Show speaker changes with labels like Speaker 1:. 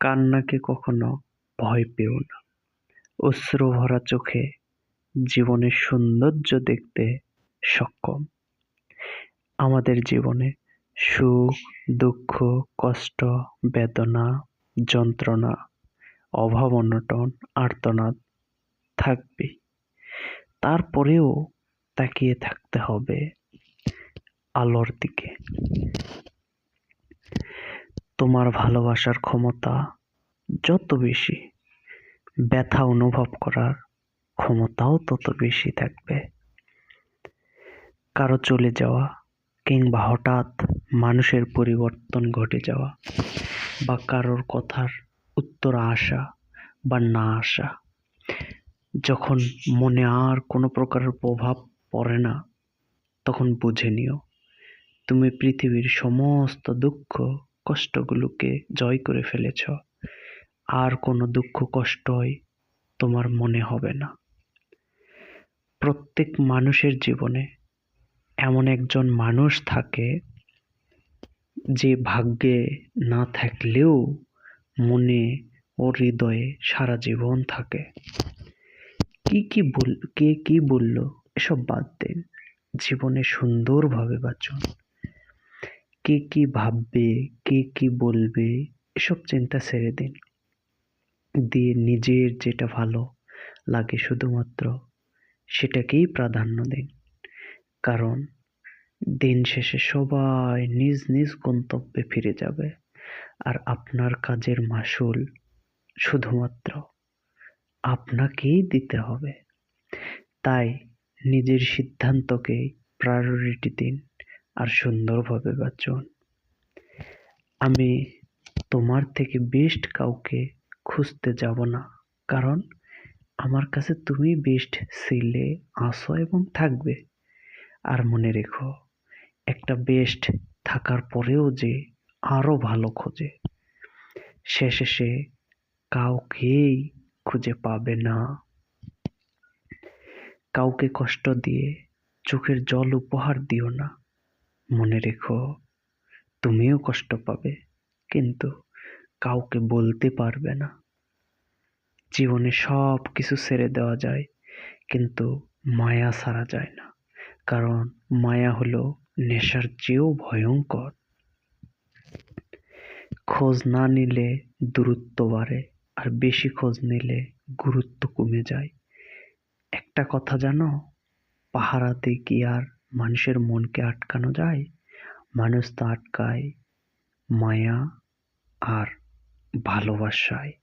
Speaker 1: কান্নাকে কখনো ভয় পেও না। অশ্রু ভরা চোখে জীবনের সৌন্দর্য দেখতে সক্ষম। আমাদের জীবনে সুখ, দুঃখ, কষ্ট, বেদনা, যন্ত্রণা, অভাব, অনটন, আর্তনাদ থাকবে। তারপরেও তাকিয়ে থাকতে হবে আলোর দিকে। তোমার ভালোবাসার ক্ষমতা যত বেশি, ব্যথা অনুভব করার ক্ষমতাও তত বেশি থাকবে। কারও চলে যাওয়া কিংবা হঠাৎ মানুষের পরিবর্তন ঘটে যাওয়া বা কারোর কথার উত্তর আসা বা না আসা, যখন মনে আর কোনো প্রকারের প্রভাব পড়ে না, তখন বুঝে নিও, তুমি পৃথিবীর সমস্ত দুঃখ কষ্টগুলোকে জয় করে ফেলেছ। আর কোনো দুঃখ কষ্টই তোমার মনে হবে না। প্রত্যেক মানুষের জীবনে এমন একজন মানুষ থাকে যে ভাগ্যে না থাকলেও মনে ও হৃদয়ে সারা জীবন থাকে। কি কি বল, কে কি বলল, এসব বাদ দিন। জীবনে সুন্দরভাবে বাঁচুন। কে কি ভাববে, কে কি বলবে, এসব চিন্তা ছেড়ে দিন। দিয়ে নিজের যেটা ভালো লাগে শুধুমাত্র সেটাকেই প্রাধান্য দিন। কারণ দিন শেষে সবাই নিজ নিজ গন্তব্যে ফিরে যাবে। আর আপনার কাজের মাসুল শুধুমাত্র আপনাকেই দিতে হবে। তাই নিজের সিদ্ধান্তকে প্রায়োরিটি দিন। আর সুন্দরভাবে বাঁচুন। আমি তোমার থেকে বেস্ট কাউকে খুঁজতে যাব না, কারণ আমার কাছে তুমি বেস্ট ছিলে আসো এবং থাকবে। আর মনে রেখো, একটা বেস্ট থাকার পরেও যে আরও ভালো খোঁজে। শেষে সে কাউকেই খুঁজে পাবে না। কাউকে কষ্ট দিয়ে চোখের জল উপহার দিও না। মনে রেখো, তুমিও কষ্ট পাবে, কিন্তু কাউকে বলতে পারবে না। জীবনে সব কিছু ছেড়ে দেওয়া যায়, কিন্তু মায়া ছাড়া যায় না, কারণ মায়া হলো নেশার চেয়েও ভয়ঙ্কর। খোঁজ না নিলে দূরত্ব বাড়ে, আর বেশি খোঁজ নিলে গুরুত্ব কমে যায়। একটা কথা জানো, পাহারাতে কি আর মানুষের মনকে আটকানো যায় মানুষ তা আটকায় মায়া আর ভালোবাসায়।